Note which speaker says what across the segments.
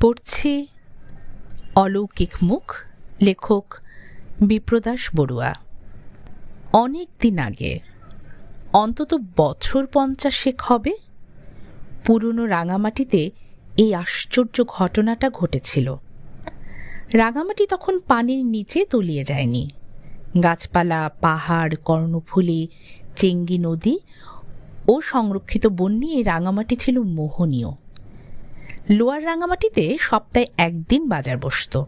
Speaker 1: পড়ছি অলৌকিক মুখ, লেখক বিপ্রদাস বড়ুয়া। অনেক দিন আগে, অন্তত বছর পঞ্চাশেক হবে, পুরনো রাঙামাটিতে এই আশ্চর্য ঘটনাটা ঘটেছিল। রাঙামাটি তখন পানির নিচে তলিয়ে যায়নি। গাছপালা, পাহাড়, কর্ণফুলী, চেঙ্গি নদী ও সংরক্ষিত বন এই রাঙামাটি ছিল মোহনীয়। লোয়ার রাঙামাটিতে সপ্তাহে একদিন বাজার বসত।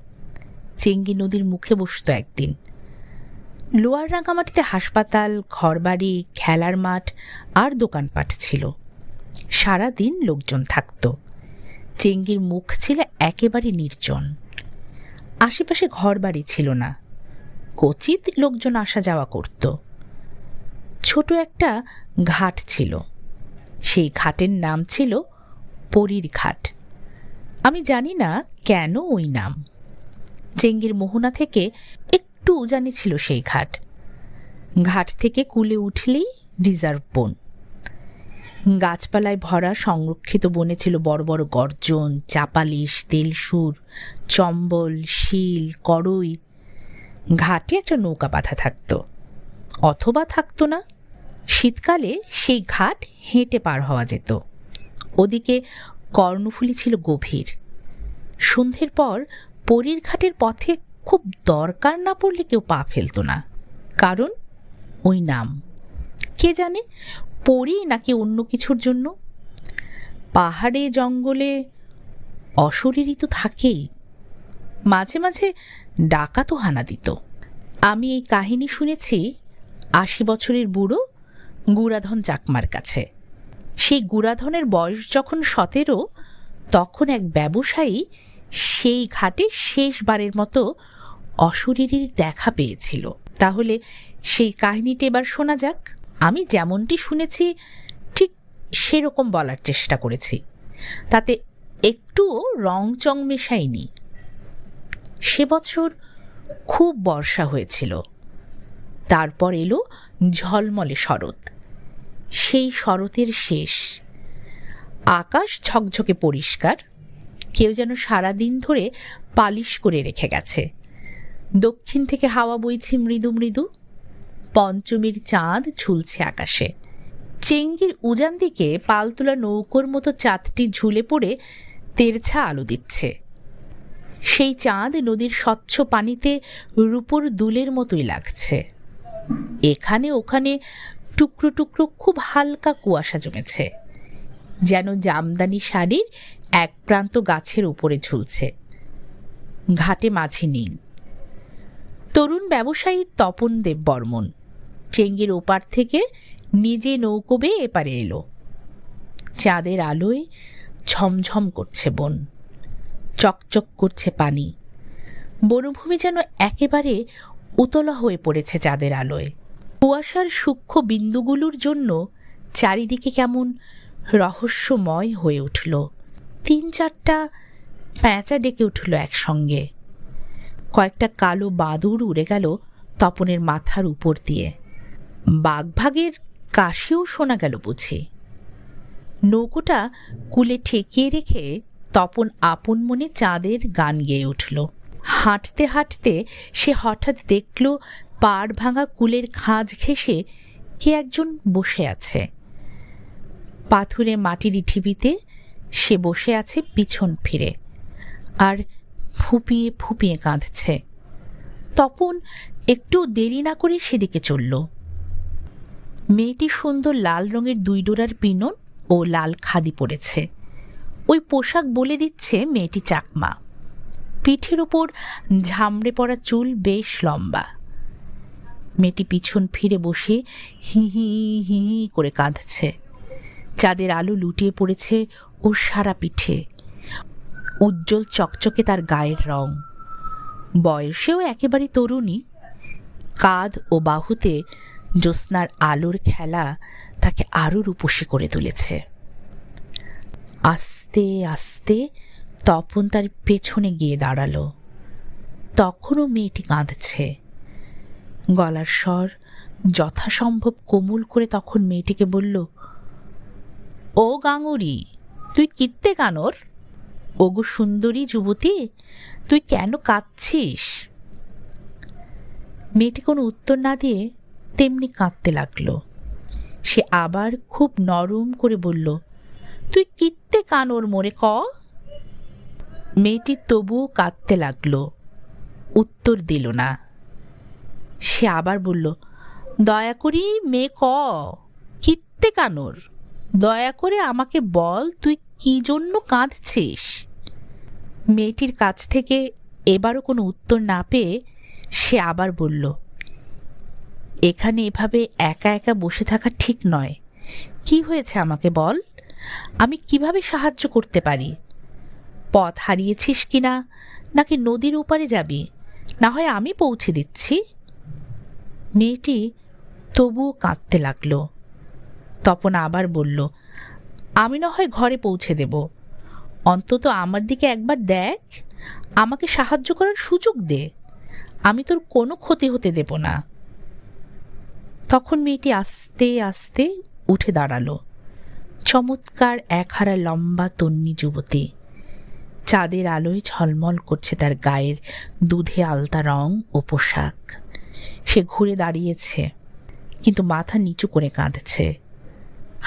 Speaker 1: চেঙ্গি নদীর মুখে বসত একদিন। লোয়ার রাঙামাটিতে হাসপাতাল, ঘরবাড়ি, খেলার মাঠ আর দোকানপাট ছিল। সারা দিন লোকজন থাকত। চেঙ্গির মুখ ছিল একেবারে নির্জন। আশেপাশে ঘরবাড়ি ছিল না। কচিত লোকজন আসা যাওয়া করত। ছোট একটা ঘাট ছিল। সেই ঘাটের নাম ছিল পরীর ঘাট। আমি জানি না কেন ওই নাম। চেঙ্গির মোহনা থেকে একটু উজানি ছিল সেই ঘাট। ঘাট থেকে কুলে উঠলেই রিজার্ভ বন। গাছপালায় ভরা সংরক্ষিত বনে ছিল বড় বড় গর্জন, চাপালিশ, তেলসুর, চম্বল, শিল, করই। ঘাটে একটা নৌকা বাঁধা থাকতো। অথবা থাকতো না। শীতকালে সেই ঘাট হেঁটে পার হওয়া যেত। ওদিকে কর্ণফুলি ছিল গভীর। সন্ধ্যের পর পরীর ঘাটের পথে খুব দরকার না পড়লে কেউ পা ফেলতো না। কারণ ওই নাম। কে জানে পড়ি নাকি অন্য কিছুর জন্য? পাহাড়ে, জঙ্গলে অশরীরই তো থাকেই। মাঝে মাঝে ডাকাতও হানা দিত। আমি এই কাহিনী শুনেছি আশি বছরের বুড়ো গুড়াধন চাকমার কাছে। সেই গুড়াধনের বয়স যখন সতেরো, তখন এক ব্যবসায়ী সেই ঘাটে শেষবারের মতো অশরীরীর দেখা পেয়েছিল। তাহলে সেই কাহিনীটি এবার শোনা যাক। আমি যেমনটি শুনেছি, ঠিক সেরকম বলার চেষ্টা করেছি। তাতে একটুও রংচং মেশাইনি সে বছর খুব বর্ষা হয়েছিল। তারপর এলো ঝলমলে শরৎ। সেই শরতের শেষ। আকাশ ঝকঝকে পরিষ্কার। কেউ যেন সারাদিন ধরে পালিশ করে রেখে গেছে। দক্ষিণ থেকে হাওয়া বইছে মৃদু মৃদু। পঞ্চমীর চাঁদ ঝুলছে আকাশে। চেঙ্গির উজান দিকে পালতোলা নৌকোর মতো চাঁদটি ঝুলে পড়ে তেরছা আলো দিচ্ছে। সেই চাঁদ নদীর স্বচ্ছ পানিতে রূপোর দুলের মতোই লাগছে। এখানে ওখানে টুকরো টুকরো খুব হালকা কুয়াশা জমেছে। যেন জামদানি শাড়ির এক প্রান্ত গাছের উপরে ঝুলছে। ঘাটে মাঝি নেই। তরুণ ব্যবসায়ী তপন দেব বর্মন চেঙ্গির ওপার থেকে নিজে নৌকো বেয়ে এপারে এলো। চাঁদের আলোয় ঝমঝম করছে বন। চকচক করছে পানি। বনভূমি যেন একেবারে উতলা হয়ে পড়েছে চাঁদের আলোয়। কুয়াশার সূক্ষ্ম বিন্দুগুলোর জন্য চারিদিকে কেমন রহস্যময় হয়ে উঠল। তিন চারটা প্যাঁচা ডেকে উঠল একসঙ্গে। কয়েকটা কালো বাদুর উড়ে গেল তপনের মাথার উপর দিয়ে। বাঘভাগের কাশিও শোনা গেল বুঝি। নৌকোটা কুলে ঠেকিয়ে রেখে তপন আপন মনে চাঁদের গান গেয়ে উঠল। হাঁটতে হাঁটতে সে হঠাৎ দেখল পাড় ভাঙা কুলের খাঁজ ঘেঁষে কে একজন বসে আছে। পাথুরে মাটির ঢিবিতে সে বসে আছে পিছন ফিরে আর ফুপিয়ে ফুপিয়ে কাঁদছে। তপন একটু দেরি না করে সেদিকে চলল। মেয়েটি সুন্দর লাল রঙের দুই ডোরার পিনন ও লাল খাদি পরেছে। ওই পোশাক বলে দিচ্ছে মেয়েটি চাকমা। পিঠের ওপর ঝামড়ে পড়া চুল বেশ লম্বা। মেয়েটি পিছন ফিরে বসে হি হি হি হি করে কাঁদছে। চাঁদের আলো লুটিয়ে পড়েছে ওর সারা পিঠে। উজ্জ্বল চকচকে তার গায়ের রং। বয়সেও একেবারে তরুণী। কাঁধ ও বাহুতে জ্যোৎস্নার আলোর খেলা তাকে আরও রূপসী করে তুলেছে। আস্তে আস্তে তপন তার পেছনে গিয়ে দাঁড়াল। তখনও মেয়েটি কাঁদছে। গলার স্বর যথাসম্ভব কোমল করে তখন মেয়েটিকে বলল, ও গাঙুরি তুই কিত্তে কানোর? ওগো সুন্দরী যুবতী, তুই কেন কাঁদছিস? মেয়েটি কোনো উত্তর না দিয়ে তেমনি কাঁদতে লাগল। সে আবার খুব নরম করে বলল, তুই কিত্তে কানোর মোরে ক? মেয়েটি তবুও কাঁদতে লাগল। উত্তর দিল না। সে আবার বলল, দয়া করি মেয়ে ক, কিত্তে কানোর। দয়া করে আমাকে বল, তুই কি জন্য কাঁদছিস? মেয়েটির কাছ থেকে এবারও কোনো উত্তর না পেয়ে সে আবার বলল, এখানে এভাবে একা একা বসে থাকা ঠিক নয়। কি হয়েছে আমাকে বল? আমি কীভাবে সাহায্য করতে পারি? পথ হারিয়েছিস কিনা নাকি নদীর ওপারে যাবি? না হয় আমি পৌঁছে দিচ্ছি। মেয়েটি তবুও কাঁদতে লাগল। তপন আবার বলল, আমি না হয় ঘরে পৌঁছে দেব। অন্তত আমার দিকে একবার দেখ। আমাকে সাহায্য করার সুযোগ দে। আমি তোর কোনো ক্ষতি হতে দেব না। তখন মেয়েটি আস্তে আস্তে উঠে দাঁড়াল। চমৎকার একহারা লম্বা তন্নি যুবতী। চাঁদের আলোয় ঝলমল করছে তার গায়ের দুধে আলতা রং ও পোশাক। সে ঘুরে দাঁড়িয়েছে, কিন্তু মাথা নিচু করে কাঁদছে।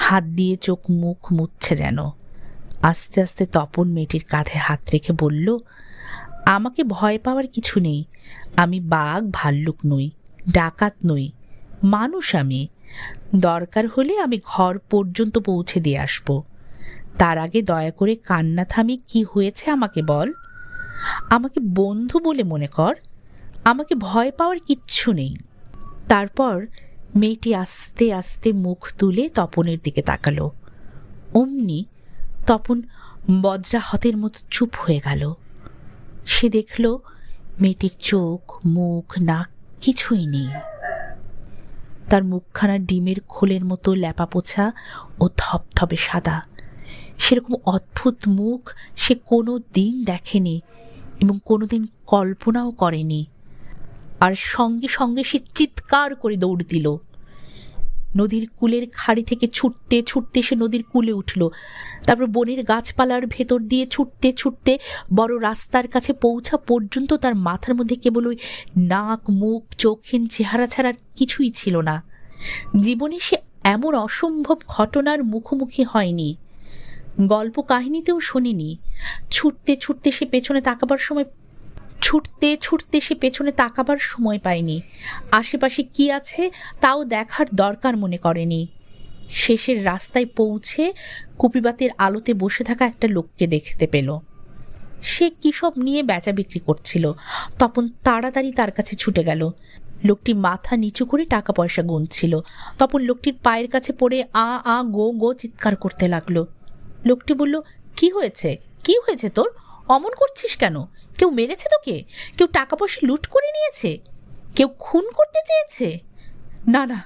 Speaker 1: হাত দিয়ে চোখ মুখ মুছছে যেন। আস্তে আস্তে তপন মেয়েটির কাঁধে হাত রেখে বলল, আমাকে ভয় পাওয়ার কিছু নেই। আমি বাঘ, ভাল্লুক নই, ডাকাত নই, মানুষ আমি। দরকার হলে আমি ঘর পর্যন্ত পৌঁছে দিয়ে আসব। তার আগে দয়া করে কান্না থামি কি হয়েছে আমাকে বল। আমাকে বন্ধু বলে মনে কর। আমাকে ভয় পাওয়ার কিচ্ছু নেই। তারপর মেয়েটি আস্তে আস্তে মুখ তুলে তপনের দিকে তাকালো। অমনি তপন বজ্রাহতের মতো চুপ হয়ে গেল। সে দেখল মেয়েটির চোখ, মুখ, নাক কিছুই নেই। তার মুখখানা ডিমের খোলের মতো ল্যাপা পোছা ও ধপধপে সাদা। সেরকম অদ্ভুত মুখ সে কোনো দিন দেখেনি এবং কোনো দিন কল্পনাও করেনি। আর সঙ্গে সঙ্গে সে চিৎকার করে দৌড় দিল। নদীর কুলের খাড়ি থেকে ছুটতে ছুটতে সে নদীর কুলে উঠল। তারপর বনের গাছপালার ভেতর দিয়ে ছুটতে ছুটতে বড় রাস্তার কাছে পৌঁছা পর্যন্ত তার মাথার মধ্যে কেবল ওই নাক, মুখ চোখহীন চেহারা ছাড়া কিছুই ছিল না। জীবনে সে এমন অসম্ভব ঘটনার মুখোমুখি হয়নি। গল্প কাহিনীতেও শোনেনি। ছুটতে ছুটতে সে পেছনে তাকাবার সময় ছুটতে ছুটতে সে পেছনে তাকাবার সময় পায়নি আশেপাশে কি আছে তাও দেখার দরকার মনে করেনি। শেষের রাস্তায় পৌঁছে কুপিবাতের আলোতে বসে থাকা একটা লোককে দেখতে পেল। সে কী সব নিয়ে বেচা বিক্রি করছিল। তপন তাড়াতাড়ি তার কাছে ছুটে গেল। লোকটি মাথা নিচু করে টাকা পয়সা গুনছিল। তখন লোকটির পায়ের কাছে পড়ে আ আ, গো গো চিৎকার করতে লাগল। লোকটি বলল, কি হয়েছে? কি হয়েছে তোর? অমন করছিস কেন? কেউ মেরেছে তোকে? কেউ টাকা পয়সা লুট করে নিয়েছে? কেউ খুন করতে চেয়েছে? না না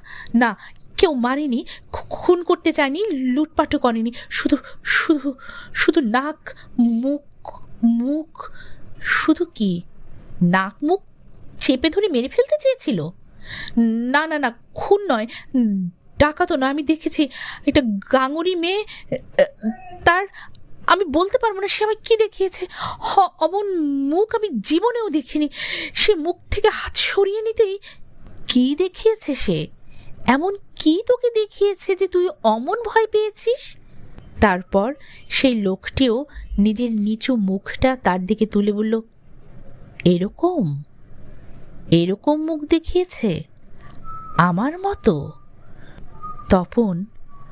Speaker 1: না, কেউ মারেনি খুন করতে চায়নি, লুটপাটও করেনি, শুধু শুধু শুধু নাক, মুখ মুখ, শুধু কি? নাক, মুখ চেপে ধরে মেরে ফেলতে চেয়েছিল? না না না, খুন নয় ডাকাতো না আমি দেখেছি একটা গাঙুরি মেয়ে তার, আমি বলতে পারব না সে আমি কি দেখিয়েছে। হ, অমন মুখ আমি জীবনেও দেখিনি। সে মুখ থেকে হাত সরিয়ে নিতেই কি দেখিয়েছে সে? এমন কি তোকে দেখিয়েছে যে তুই অমন ভয় পেয়েছিস? তারপর সেই লোকটিও নিজের নিচু মুখটা তার দিকে তুলে বলল, এরকম? এরকম মুখ দেখিয়েছে? আমার মতো? তপন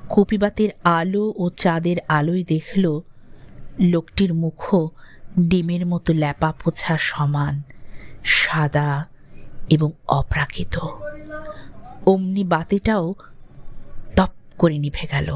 Speaker 1: কপিবাতের আলো ও চাঁদের আলোয় দেখল, লোকটির মুখ ডিমের মতো ল্যাপা পোছা সমান, সাদা এবং অপ্রাকৃত। অমনি বাতিটাও তপ করে নিভে গেল।